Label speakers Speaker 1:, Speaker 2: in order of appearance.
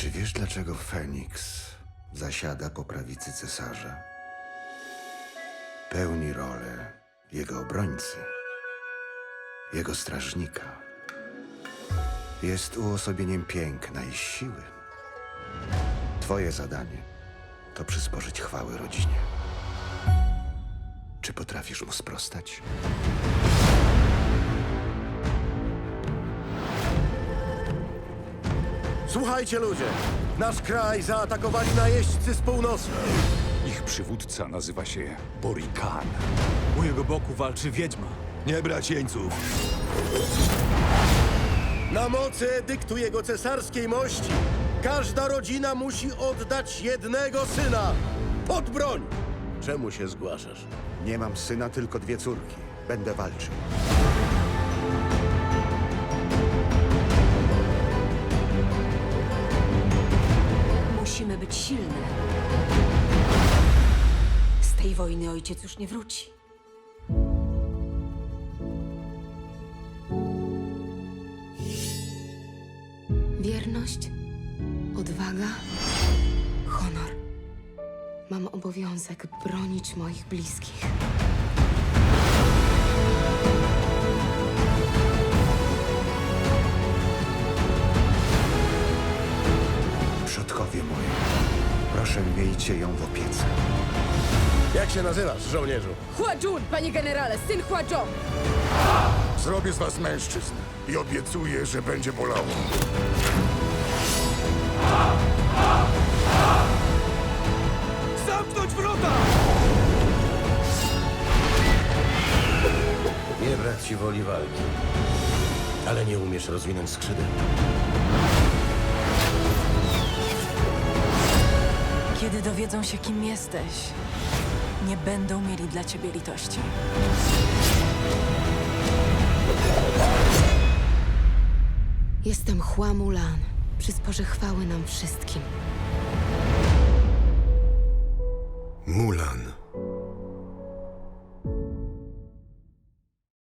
Speaker 1: Czy wiesz, dlaczego Feniks zasiada po prawicy cesarza? Pełni rolę jego obrońcy, jego strażnika. Jest uosobieniem piękna i siły. Twoje zadanie to przysporzyć chwały rodzinie. Czy potrafisz mu sprostać?
Speaker 2: Słuchajcie ludzie, nasz kraj zaatakowali najeźdźcy z północy.
Speaker 3: Ich przywódca nazywa się Borikan.
Speaker 4: U jego boku walczy wiedźma.
Speaker 5: Nie brać jeńców.
Speaker 2: Na mocy edyktu jego cesarskiej mości każda rodzina musi oddać jednego syna pod broń. Czemu się zgłaszasz?
Speaker 1: Nie mam syna, tylko dwie córki. Będę walczył.
Speaker 6: Być silne. Z tej wojny ojciec już nie wróci.
Speaker 7: Wierność, odwaga, honor. Mam obowiązek bronić moich bliskich.
Speaker 1: Przodkowie moi, proszę miejcie ją w opiece.
Speaker 2: Jak się nazywasz, żołnierzu?
Speaker 8: Hua Jun, panie generale, syn Hua Zhong.
Speaker 5: Zrobię z was mężczyzn i obiecuję, że będzie bolało.
Speaker 4: Zamknąć wrota!
Speaker 2: Nie brak ci woli walki, ale nie umiesz rozwinąć skrzydeł.
Speaker 8: Kiedy dowiedzą się, kim jesteś, nie będą mieli dla ciebie litości.
Speaker 7: Jestem Hua Mulan. Przysporzy chwały nam wszystkim. Mulan.